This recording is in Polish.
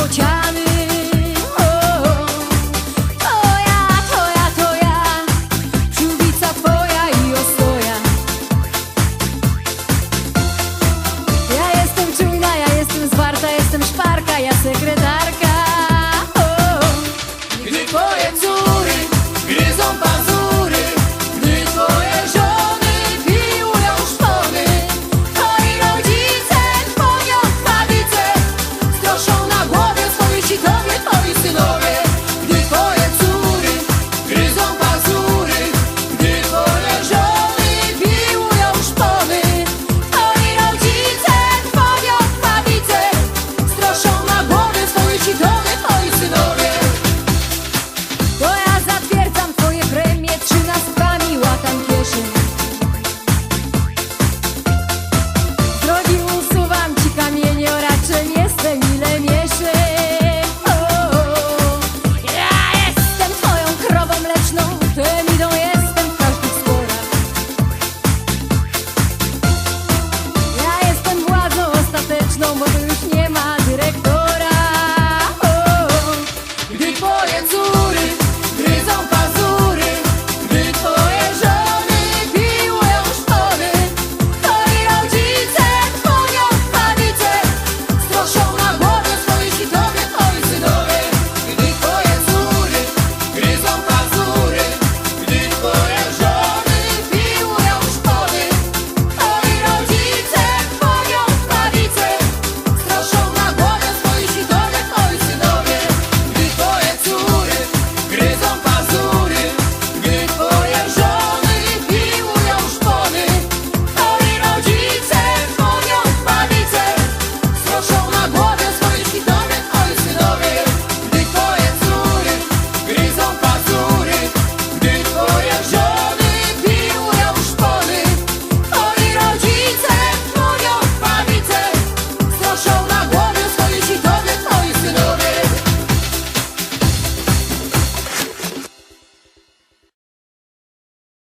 bociany o, o. To ja, to ja, to ja Żółwica twoja i oswoja Ja jestem czujna, ja jestem zwarta Jestem szparka, ja sekret olmadı